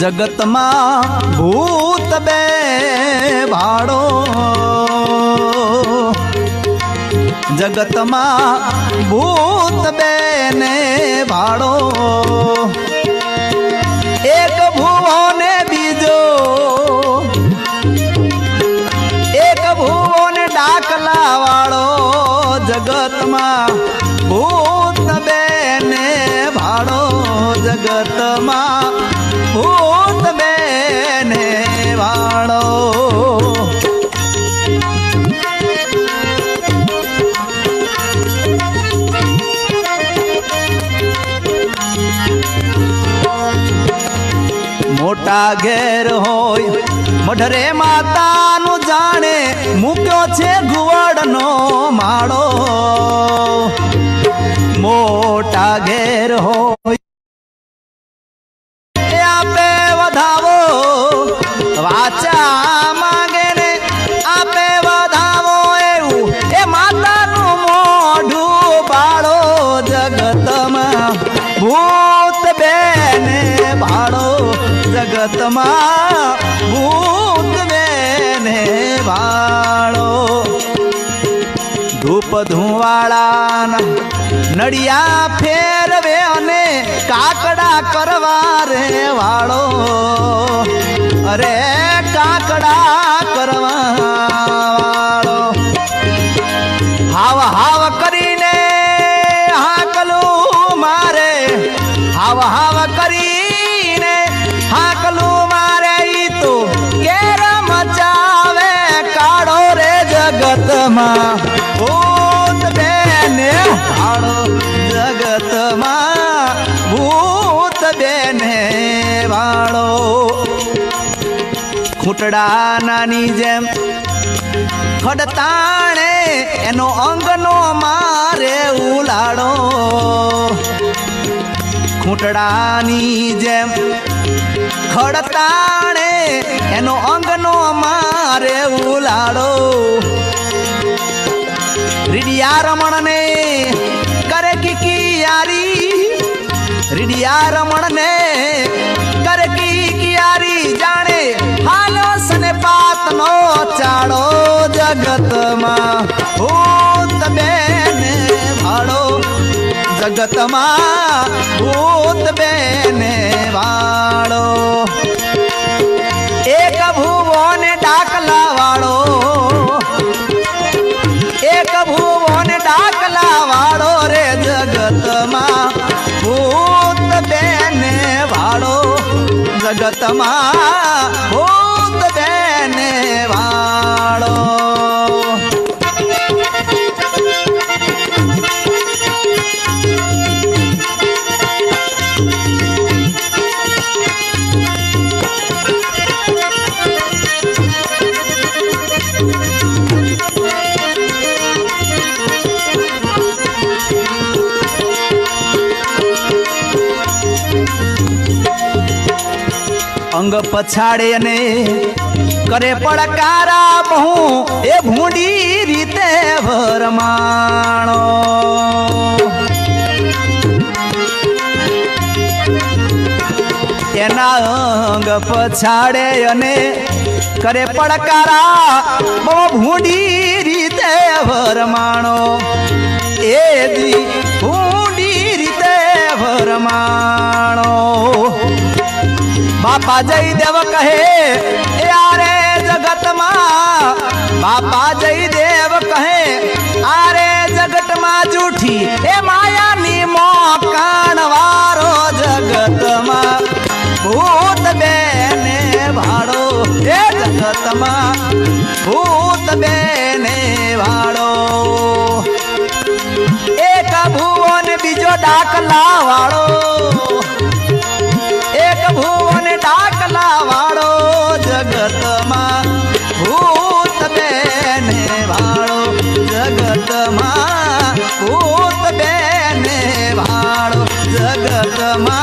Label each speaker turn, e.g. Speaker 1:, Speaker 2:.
Speaker 1: જગતમાં ભૂત બે ભાડો. જગતમાં ભૂત બેને ભાડો. એક ભૂવો ને બીજો. એક ભૂવો ને ડાકલા વાળો જગતમાં ભૂત બેને ભાડો. જગતમાં ભૂત બેને વાળો. મોટા ઘેર હોય, મઢરે માતાનું જાણે મૂક્યો છે ગુવાડનો માળો. મોટા ઘેર હોય જગતમાં ભૂત બેને વાળો. ધૂપ ધુવાળાના નડિયા ફેરવે અને કાકડા કરવા રે વાળો. અરે કાકડા કરવા વાળો. હાવ હાવ કરીને હાકલું મારે. હાવ હાવ જગતમાં ભૂત બેને હાળો જગતમાં ભૂત બેને વાળો ખૂટડા નાની જેમ ખડતાણે એનો અંગનો મારે ઉલાડો. ખૂંટડાની જેમ ખડતાણે એનો અંગનો મારે ઉલાડો. રીડિયા રમણને કરે કિયારી રીડિયા રમણને કરે કિયારી જાણે હાલો સને પાતનો ચાળો જગતમાં. ભૂત બેને ભાડો જગતમાં. ભૂત બેને વાળો. જગતમાં અંગ પછાડે ને કરે પડકારા બહુ. એ ભૂંડી રીતે ભરમાણો એના અંગ પછાડે અને કરે પડકારા બહુ ભૂંડી રીતે ભરમાણો એ દી બાપા જયદેવ કહે, એ આરે જગતમાં બાપા જયદેવ કહે, આરે જગતમાં જૂઠી, એ માયાની મોકાણ વારો જગતમાં. ભૂત બેને ભાડો, એ જગતમાં. ભૂત બેને ભાડો. એક ભુવન બીજો ડાકલા વાળો વાળો જગતમાં ભૂત બેને વાળો જગતમાં ભૂત બેને વાળો જગતમાં.